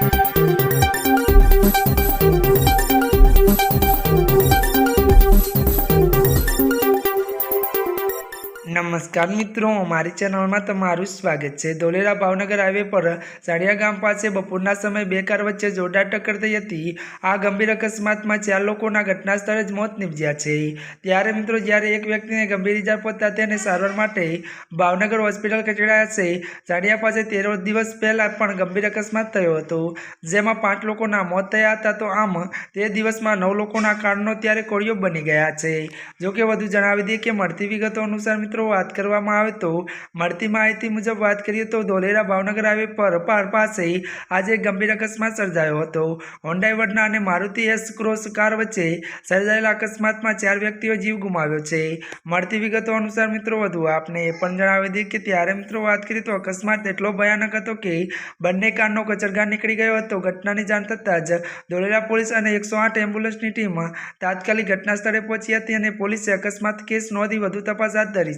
Thank you. નમસ્કાર મિત્રો, મારી ચેનલમાં તમારું સ્વાગત છે. ધોલેરા ભાવનગર હાઈવે પર સાડિયા ગામ પાસે બપોરના સમયે બે કાર વચ્ચે જોરદાર ટક્કર થઈ હતી. આ ગંભીર અકસ્માતમાં ચાર લોકોના ઘટના સ્થળે જ મોત નીપજ્યા છે. ત્યારે મિત્રો, જ્યારે એક વ્યક્તિને ગંભીર ઇજા પહોંચતા તેને સારવાર માટે ભાવનગર હોસ્પિટલ ખસેડાયા છે. સાડિયા પાસે તેર દિવસ પહેલાં પણ ગંભીર અકસ્માત થયો હતો. જેમાં પાંચ લોકોના મોત થયા હતા તો આમ તે દિવસમાં નવ લોકોના કારણો ત્યારે કોળીઓ બની ગયા છે. જોકે વધુ જણાવી દઈએ કે મળતી વિગતો અનુસાર મિત્રો વાત કરવામાં આવે તો મળતી માહિતી મુજબ વાત કરીએ તો ધોલેરા ભાવનગર હાઈવે પર પાર પાસે આજે ગંભીર અકસ્માત સર્જાયો હતો. હોન્ડાઈ વડના અને મારુતિ એસ ક્રોસ કાર વચ્ચે સર્જાયેલા અકસ્માતમાં ચાર વ્યક્તિઓ જીવ ગુમાવ્યો છે. મળતી વિગતો અનુસાર મિત્રો વધુ આપને એ પણ જણાવી દઈએ કે ત્યારે મિત્રો વાત કરીએ તો અકસ્માત એટલો ભયાનક હતો કે બંને કારનો કચરગાર નીકળી ગયો હતો. ઘટનાની જાણ થતાં જ ધોલેરા પોલીસ અને એકસો આઠ એમ્બ્યુલન્સની ટીમ તાત્કાલિક ઘટના સ્થળે પહોંચી હતી અને પોલીસે અકસ્માત કેસ નોંધી વધુ તપાસ હાથ ધરી